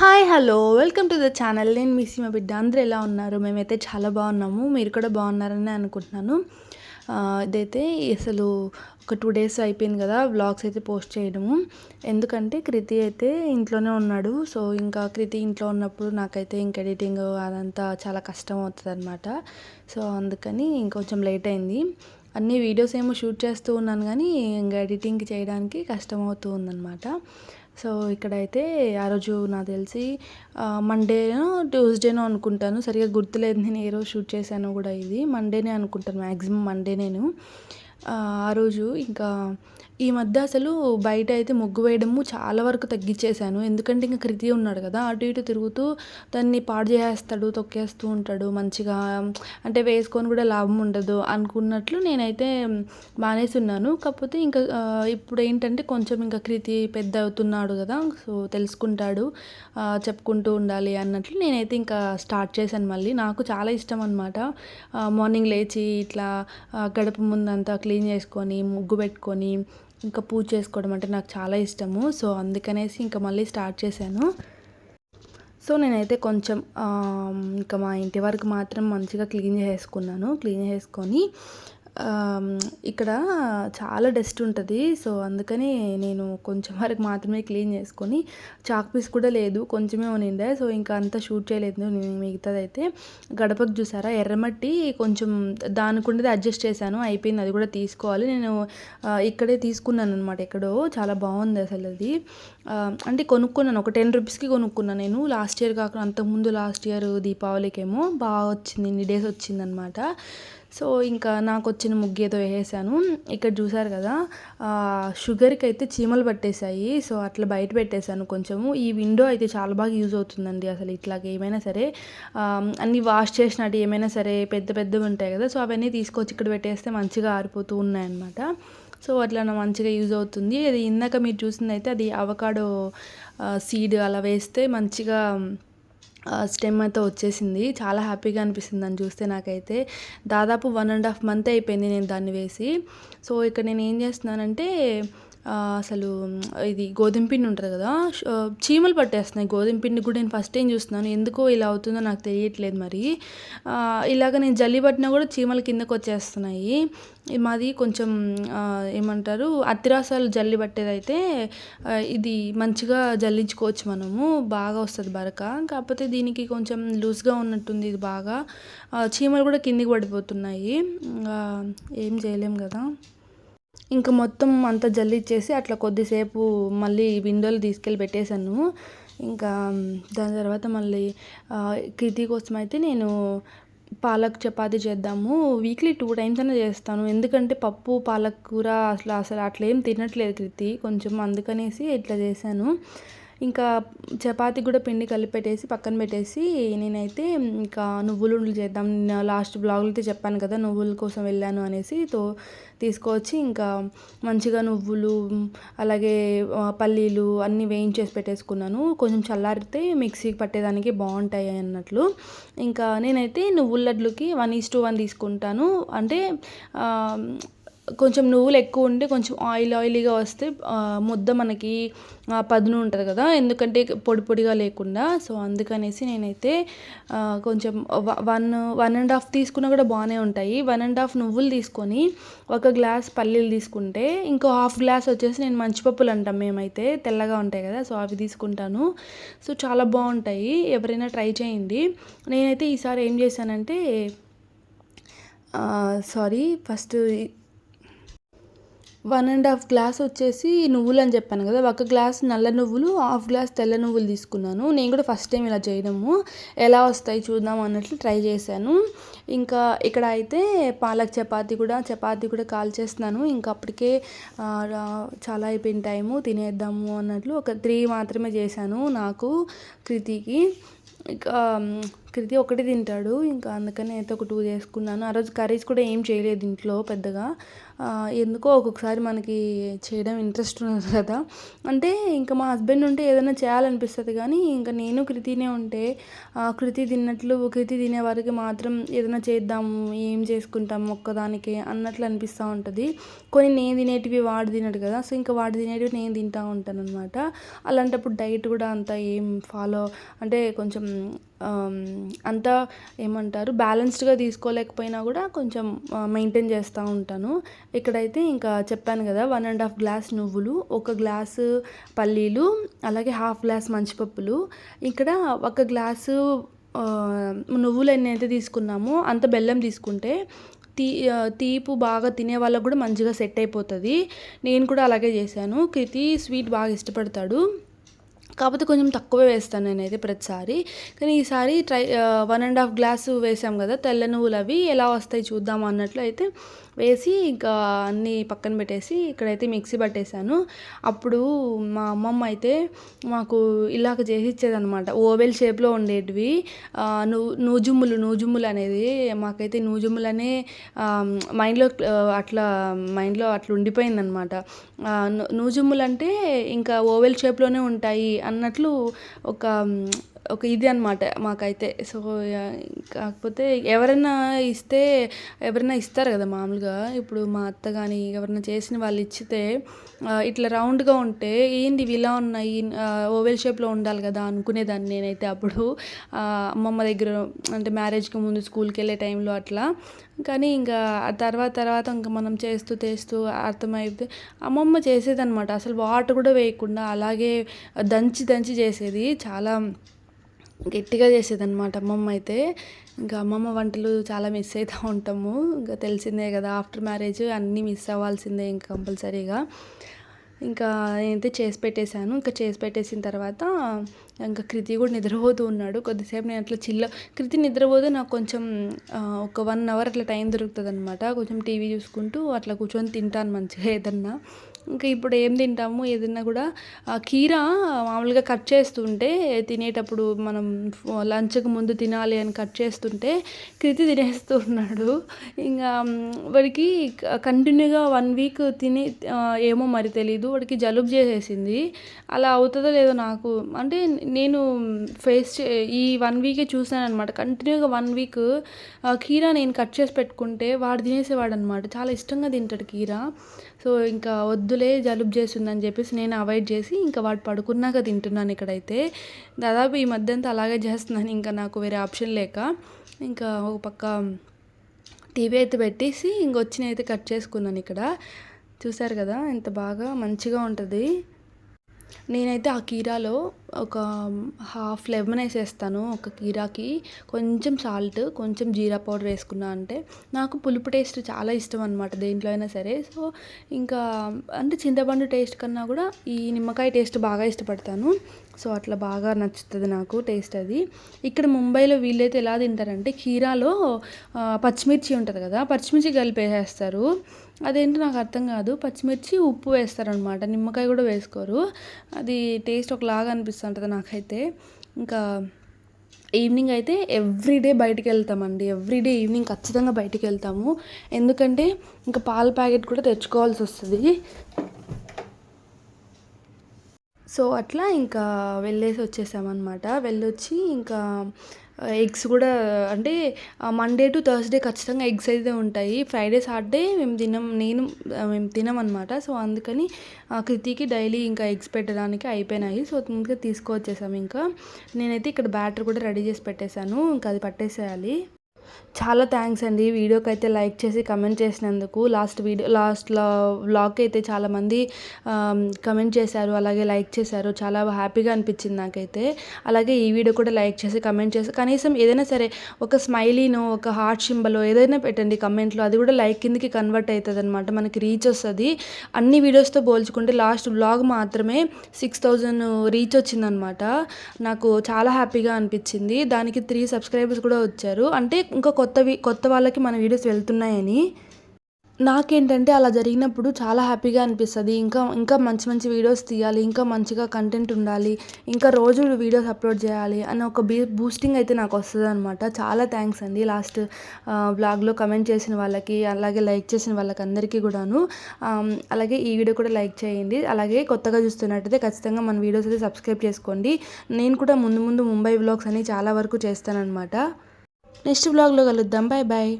Hi hello. Welcome to the channel. నేను మీ సీమ బిడ్డ. అందరూ ఎలా ఉన్నారు? మేమైతే చాలా బాగున్నాము. మీరు కూడా బాగున్నారని అనుకుంటున్నాను. ఇదైతే అసలు ఒక టూ డేస్ అయిపోయింది కదా వ్లాగ్స్ అయితే పోస్ట్ చేయడము. ఎందుకంటే కృతి అయితే ఇంట్లోనే ఉన్నాడు. సో ఇంకా కృతి ఇంట్లో ఉన్నప్పుడు నాకైతే ఇంక ఎడిటింగ్ అదంతా చాలా కష్టం అవుతుంది అనమాట సో అందుకని ఇంకొంచెం లేట్ అయింది. అన్ని వీడియోస్ ఏమో షూట్ చేస్తూ ఉన్నాను కానీ ఇంకా ఎడిటింగ్ చేయడానికి కష్టం అవుతూ ఉందన్నమాట. సో ఇక్కడైతే ఆ రోజు నాకు తెలిసి మండేనో ట్యూస్డేనో అనుకుంటాను. సరిగా గుర్తులేదు నేను ఏ రోజు షూట్ చేశానో కూడా ఇది. మండేనే అనుకుంటాను మ్యాక్సిమం మండే నేను. ఆ రోజు ఇంకా ఈ మధ్య అసలు బయట అయితే ముగ్గు వేయడము చాలా వరకు తగ్గించేశాను. ఎందుకంటే ఇంకా కృతి ఉన్నాడు కదా అటు ఇటు తిరుగుతూ దాన్ని పాడు చేసేస్తాడు తొక్కేస్తూ ఉంటాడు మంచిగా. అంటే వేసుకొని కూడా లాభం ఉండదు అనుకున్నట్లు నేనైతే మానేస్తున్నాను కాకపోతే ఇంకా ఇప్పుడు ఏంటంటే కొంచెం ఇంకా కృతి పెద్ద అవుతున్నాడు కదా సో తెలుసుకుంటాడు చెప్పుకుంటూ ఉండాలి అన్నట్లు నేనైతే ఇంకా స్టార్ట్ చేశాను మళ్ళీ. నాకు చాలా ఇష్టం అనమాట మార్నింగ్ లేచి ఇట్లా గడప ముందంతా క్లీన్ చేసుకొని ముగ్గు పెట్టుకొని ఇంకా పూజ చేసుకోవడం అంటే నాకు చాలా ఇష్టము. సో అందుకనేసి ఇంకా మళ్ళీ స్టార్ట్ చేశాను. సో నేనైతే కొంచెం ఇంకా మా ఇంటి వరకు మాత్రం మంచిగా క్లీన్ చేసుకున్నాను. క్లీన్ చేసుకొని ఇక్కడ చాలా డస్ట్ ఉంటుంది. సో అందుకని నేను కొంచెం వరకు మాత్రమే క్లీన్ చేసుకొని చాక్ పీస్ కూడా లేదు కొంచెమే ఉనిండే సో ఇంకా అంతా షూట్ చేయలేదు నేను మిగతాది అయితే గడపకు చూసారా? ఎర్రమట్టి కొంచెం దానికి ఉండేది అడ్జస్ట్ చేశాను అయిపోయింది. అది కూడా తీసుకోవాలి. నేను ఇక్కడే తీసుకున్నాను అనమాట ఎక్కడో. చాలా బాగుంది అసలు అది. అంటే కొనుక్కున్నాను ఒక టెన్ రూపీస్కి కొనుక్కున్నాను నేను. లాస్ట్ ఇయర్ కాకుండా అంతకుముందు లాస్ట్ ఇయర్ దీపావళికేమో బాగా వచ్చింది ఇన్ని డేస్ వచ్చిందనమాట సో ఇంకా నాకు వచ్చిన ముగ్గు ఏదో వేసాను ఇక్కడ చూసారు కదా షుగర్కి అయితే చీమలు పట్టేశాయి. సో అట్లా బయట పెట్టేశాను కొంచెము. ఈ విండో అయితే చాలా బాగా యూజ్ అవుతుందండి అసలు ఇట్లాగ ఏమైనా సరే. అన్నీ వాష్ చేసినట్టు ఏమైనా సరే పెద్ద పెద్దవి ఉంటాయి కదా సో అవన్నీ తీసుకొచ్చి ఇక్కడ పెట్టేస్తే మంచిగా ఆరిపోతూ ఉన్నాయన్నమాట. సో అట్లా మంచిగా యూజ్ అవుతుంది. అది ఇందాక మీరు చూసిందైతే అయితే అది అవకాడో సీడ్ అలా వేస్తే మంచిగా స్టెమ్ అయితే వచ్చేసింది. చాలా హ్యాపీగా అనిపిస్తుంది దాన్ని చూస్తే నాకైతే. దాదాపు వన్ అండ్ హాఫ్ మంత్ అయిపోయింది నేను దాన్ని వేసి. సో ఇక్కడ నేను ఏం చేస్తున్నానంటే అసలు ఇది గోధుమ పిండి ఉంటుంది కదా చీమలు పట్టేస్తున్నాయి. గోధుమ పిండి కూడా నేను ఫస్ట్ టైం చూస్తున్నాను. ఎందుకో ఇలా అవుతుందో నాకు తెలియట్లేదు మరి. ఇలాగ నేను జల్లి పట్టినా కూడా చీమలు కిందకు వచ్చేస్తున్నాయి. మాది కొంచెం ఏమంటారు అత్తిరాసాలు జల్లి పట్టేదైతే ఇది మంచిగా జల్లించుకోవచ్చు మనము. బాగా వస్తుంది బరక. కాకపోతే దీనికి కొంచెం లూజ్గా ఉన్నట్టుంది ఇది బాగా. చీమలు కూడా కిందికి పడిపోతున్నాయి. ఏం చేయలేం కదా. ఇంకా మొత్తం అంతా జల్లిచ్చేసి అట్లా కొద్దిసేపు మళ్ళీ విండోలు తీసుకెళ్ళి పెట్టేశాను. ఇంకా దాని తర్వాత మళ్ళీ ఆ, కృతి కోసం అయితే నేను పాలక్ చపాతి చేద్దాము. వీక్లీ టూ టైమ్స్ అయినా చేస్తాను. ఎందుకంటే పప్పు పాలక్ కూర అసలు అసలు అట్లా ఏం తినట్లేదు కృతి కొంచెం అందుకనేసి ఇట్లా చేశాను. ఇంకా చపాతీ కూడా పిండి కలిపి పెట్టేసి పక్కన పెట్టేసి నేనైతే ఇంకా నువ్వులు చేద్దాం. నేను లాస్ట్ బ్లాగ్లో అయితే చెప్పాను కదా నువ్వుల కోసం వెళ్ళాను అనేసి తో తీసుకొచ్చి ఇంకా మంచిగా నువ్వులు అలాగే పల్లీలు అన్నీ వేయించేసి పెట్టేసుకున్నాను. కొంచెం చల్లారితే మిక్సీకి పట్టేదానికి బాగుంటాయి అన్నట్లు. ఇంకా నేనైతే నువ్వుల లడ్లుకి వన్ ఈస్ టు వన్ తీసుకుంటాను. అంటే కొంచెం నువ్వులు ఎక్కువ ఉంటే కొంచెం ఆయిల్ ఆయిలీగా వస్తే ముద్ద మనకి పదును ఉంటుంది కదా. ఎందుకంటే పొడి పొడిగా లేకుండా. సో అందుకనేసి నేనైతే కొంచెం వన్ వన్ అండ్ హాఫ్ తీసుకున్నా కూడా బాగానే ఉంటాయి. వన్ అండ్ హాఫ్ నువ్వులు తీసుకొని ఒక గ్లాస్ పల్లీలు తీసుకుంటే ఇంకో హాఫ్ గ్లాస్ వచ్చేసి నేను మంచిపప్పులు అంటాం మేమైతే. తెల్లగా ఉంటాయి కదా సో అవి తీసుకుంటాను. సో చాలా బాగుంటాయి. ఎవరైనా ట్రై చేయండి. నేనైతే ఈసారి ఏం చేశానంటే sorry first one and half glass వచ్చేసి నువ్వులు అని చెప్పాను కదా ఒక గ్లాస్ నల్ల నువ్వులు హాఫ్ గ్లాస్ తెల్ల నువ్వులు తీసుకున్నాను. నేను కూడా ఫస్ట్ టైం ఇలా చేయడము. ఎలా వస్తాయి చూద్దాం అన్నట్లు ట్రై చేశాను. ఇంకా ఇక్కడ అయితే పాలక్ చపాతి కూడా చపాతి కూడా కాల్ చేస్తున్నాను ఇంకా అప్పటికే చాలా అయిపోయిన టైము తినేద్దాము అన్నట్లు ఒక త్రీ మాత్రమే చేశాను నాకు కృతికి. ఇంకా కృతి ఒకటి తింటాడు. ఇంకా అందుకని అయితే ఒక టూ చేసుకున్నాను. ఆ రోజు కర్రీస్ కూడా ఏం చేయలేదు ఇంట్లో పెద్దగా. ఎందుకో ఒక్కొక్కసారి మనకి చేయడం ఇంట్రెస్ట్ ఉండదు కదా. అంటే ఇంకా మా హస్బెండ్ ఉంటే ఏదైనా చేయాలనిపిస్తుంది కానీ ఇంకా నేను కృతినే ఉంటే కృతి తిన్నట్లు కృతి తినే వారికి మాత్రం ఏదైనా చేద్దాము ఏం చేసుకుంటాము ఒక్కదానికి అన్నట్లు అనిపిస్తూ ఉంటుంది. కొన్ని నేను తినేటివి వాడు తినడు కదా. సో ఇంకా వాడు తినేటివి నేను తింటూ ఉంటాను అనమాట అలాంటప్పుడు డైట్ కూడా అంత ఏం ఫాలో అంటే కొంచెం అంతా ఏమంటారు బ్యాలెన్స్డ్గా తీసుకోలేకపోయినా కూడా కొంచెం మెయింటైన్ చేస్తూ ఉంటాను. ఇక్కడైతే ఇంకా చెప్పాను కదా వన్ అండ్ హాఫ్ గ్లాస్ నువ్వులు ఒక గ్లాసు పల్లీలు అలాగే హాఫ్ గ్లాస్ మంచిపప్పులు. ఇక్కడ ఒక గ్లాసు నువ్వులు ఎన్ని అయితే తీసుకున్నామో అంత బెల్లం తీసుకుంటే తీ తీపు బాగా తినే వాళ్ళకు కూడా మంచిగా సెట్ అయిపోతుంది. నేను కూడా అలాగే చేశాను. కృతి స్వీట్ బాగా ఇష్టపడతాడు. కాకపోతే కొంచెం తక్కువే వేస్తాను నేనైతే ప్రతిసారి. కానీ ఈసారి try one and half glass వేసాం కదా తెల్ల నువ్వులు అవి ఎలా వస్తాయి చూద్దాం అన్నట్లు అయితే వేసి ఇంకా అన్నీ పక్కన పెట్టేసి ఇక్కడైతే మిక్సీ పట్టేశాను. అప్పుడు మా అమ్మమ్మ అయితే మాకు ఇలాగ చేసి ఇచ్చేదనమాట ఓవెల్ షేప్లో ఉండేటివి నూ నూజుమ్ములు నూజుమ్ములు అనేది మాకైతే నూజుమ్ములు అనే మైండ్లో అట్లా మైండ్లో అట్లా ఉండిపోయిందనమాట నూజుమ్ములు అంటే ఇంకా ఓవెల్ షేప్లోనే ఉంటాయి అన్నట్లు ఒక ఒక ఇది అనమాట మాకైతే. సో కాకపోతే ఎవరైనా ఇస్తే ఎవరైనా ఇస్తారు కదా మామూలుగా. ఇప్పుడు మా అత్త కానీ ఎవరైనా చేసిన వాళ్ళు ఇచ్చితే ఇట్లా రౌండ్గా ఉంటే ఏంటి ఇవి ఇలా ఉన్నాయి ఓవెల్ షేప్లో ఉండాలి కదా అనుకునేదాన్ని నేనైతే అప్పుడు. అమ్మమ్మ దగ్గర అంటే మ్యారేజ్కి ముందు స్కూల్కి వెళ్ళే టైంలో అట్లా. కానీ ఇంకా తర్వాత తర్వాత ఇంకా మనం చేస్తూ చేస్తూ అర్థమైతే అమ్మమ్మ చేసేదనమాట అసలు వాటర్ కూడా వేయకుండా అలాగే దంచి దంచి చేసేది. చాలా గట్టిగా చేసేదన్నమాట అమ్మమ్మ అయితే ఇంకా అమ్మమ్మ వంటలు చాలా మిస్ అవుతూ ఉంటాము. ఇంకా తెలిసిందే కదా ఆఫ్టర్ మ్యారేజ్ అన్నీ మిస్ అవ్వాల్సిందే ఇంకా కంపల్సరీగా. ఇంకా నేనైతే చేసి పెట్టేశాను. ఇంకా చేసి పెట్టేసిన తర్వాత ఇంకా కృతి కూడా నిద్రపోతూ ఉన్నాడు. కొద్దిసేపు నేను అట్లా చిల్ల కృతి నిద్రపోతే నాకు కొంచెం ఒక వన్ అవర్ అట్లా టైం దొరుకుతుంది అనమాట కొంచెం టీవీ చూసుకుంటూ అట్లా కూర్చొని తింటాను మంచిగా ఏదన్నా. ఇంకా ఇప్పుడు ఏం తింటాము? ఏదన్నా కూడా కీరా మామూలుగా కట్ చేస్తుంటే తినేటప్పుడు మనం లంచ్కి ముందు తినాలి అని కట్ చేస్తుంటే కృతి తినేస్తూ ఉన్నాడు. ఇంకా వాడికి కంటిన్యూగా వన్ వీక్ తిని ఏమో మరి తెలీదు. వాడికి జలుబు చేసేసింది. అలా అవుతుందో లేదో నాకు అంటే నేను ఫేస్ ఈ వన్ వీకే చూసాను అనమాట కంటిన్యూగా వన్ వీక్ కీరా నేను కట్ చేసి పెట్టుకుంటే వాడు తినేసేవాడు అనమాట చాలా ఇష్టంగా తింటాడు కీరా. సో ఇంకా వద్దు వద్దులే జలుబు చేస్తుందని చెప్పేసి నేను అవాయిడ్ చేసి ఇంకా వాడు పడుకున్నాక తింటున్నాను ఇక్కడైతే. దాదాపు ఈ మధ్య అంతా అలాగే చేస్తున్నాను. ఇంకా నాకు వేరే ఆప్షన్ లేక ఇంకా ఒక పక్క టీవీ అయితే పెట్టేసి ఇంకొచ్చిన అయితే కట్ చేసుకున్నాను ఇక్కడ. చూసారు కదా? ఎంత బాగా మంచిగా ఉంటుంది. నేనైతే ఆ కీరాలో ఒక హాఫ్ లెమన్ వేసేస్తాను ఒక కీరాకి. కొంచెం సాల్ట్ కొంచెం జీరా పౌడర్ వేసుకున్నా అంటే నాకు పులుపు టేస్ట్ చాలా ఇష్టం అనమాట దేంట్లో అయినా సరే. సో ఇంకా అంటే చింతపండు టేస్ట్ కన్నా కూడా ఈ నిమ్మకాయ టేస్ట్ బాగా ఇష్టపడతాను. సో అట్లా బాగా నచ్చుతుంది నాకు టేస్ట్ అది. ఇక్కడ ముంబైలో వీళ్ళైతే ఎలా తింటారంటే కీరాలో పచ్చిమిర్చి ఉంటుంది కదా పచ్చిమిర్చి కలిపేసేస్తారు. అదేంటో నాకు అర్థం కాదు. పచ్చిమిర్చి ఉప్పు వేస్తారనమాట. నిమ్మకాయ కూడా వేసుకోరు. అది టేస్ట్ ఒకలాగా అనిపిస్తుంటుంది నాకైతే. ఇంకా ఈవినింగ్ అయితే ఎవ్రీడే బయటికి వెళ్తామండి. ఎవ్రీడే ఈవినింగ్ ఖచ్చితంగా బయటికి వెళ్తాము. ఎందుకంటే ఇంకా పాల ప్యాకెట్ కూడా తెచ్చుకోవాల్సి వస్తుంది. సో అట్లా ఇంకా వెళ్ళేసి వచ్చేసామన్నమాట. వెళ్ళొచ్చి ఇంకా ఎగ్స్ కూడా అంటే మండే టు థర్స్డే ఖచ్చితంగా ఎగ్స్ అయితే ఉంటాయి. ఫ్రైడే సాటర్డే మేము తినం నేను మేము తినమన్నమాట. సో అందుకని కృతికి డైలీ ఇంకా ఎగ్స్ పెట్టడానికి అయిపోయినాయి. సో ముందుగా తీసుకువచ్చేసాము ఇంకా. నేనైతే ఇక్కడ బ్యాటర్ కూడా రెడీ చేసి పెట్టేశాను. ఇంకా అది పట్టేసేయాలి. చాలా థ్యాంక్స్ అండి. వీడియోకి అయితే లైక్ చేసి కమెంట్ చేసినందుకు. లాస్ట్ వీడియో లాస్ట్లో వ్లాగ్కి అయితే చాలామంది కమెంట్ చేశారు. అలాగే లైక్ చేశారు. చాలా హ్యాపీగా అనిపించింది నాకైతే. అలాగే ఈ వీడియో కూడా లైక్ చేసి కమెంట్ చేసి కనీసం ఏదైనా సరే ఒక స్మైలీనో ఒక హార్ట్ సింబలో ఏదైనా పెట్టండి కమెంట్లో అది కూడా లైక్ కిందకి కన్వర్ట్ అవుతుంది అనమాట మనకి రీచ్ వస్తుంది. అన్ని వీడియోస్తో పోల్చుకుంటే లాస్ట్ వ్లాగ్ మాత్రమే సిక్స్ థౌజండ్ రీచ్ వచ్చిందనమాట నాకు చాలా హ్యాపీగా అనిపించింది. దానికి త్రీ సబ్స్క్రైబర్స్ కూడా వచ్చారు. అంటే ఇంకా కొత్తవి కొత్త వాళ్ళకి మన వీడియోస్ వెళ్తున్నాయని. నాకేంటంటే అలా జరిగినప్పుడు చాలా హ్యాపీగా అనిపిస్తుంది. ఇంకా ఇంకా మంచి మంచి వీడియోస్ తీయాలి ఇంకా మంచిగా కంటెంట్ ఉండాలి ఇంకా రోజు వీడియోస్ అప్లోడ్ చేయాలి అని ఒక బీ బూస్టింగ్ అయితే నాకు వస్తుంది అనమాట చాలా థ్యాంక్స్ అండి. లాస్ట్ బ్లాగ్లో కమెంట్ చేసిన వాళ్ళకి అలాగే లైక్ చేసిన వాళ్ళకి అందరికీ కూడాను. అలాగే ఈ వీడియో కూడా లైక్ చేయండి. అలాగే కొత్తగా చూస్తున్నట్టయితే ఖచ్చితంగా మన వీడియోస్ అయితే సబ్స్క్రైబ్ చేసుకోండి. నేను కూడా ముందు ముందు ముంబై వ్లాగ్స్ అని చాలా వరకు చేస్తానన్నమాట. నెక్స్ట్ వ్లాగ్లో కలుద్దాం. Bye bye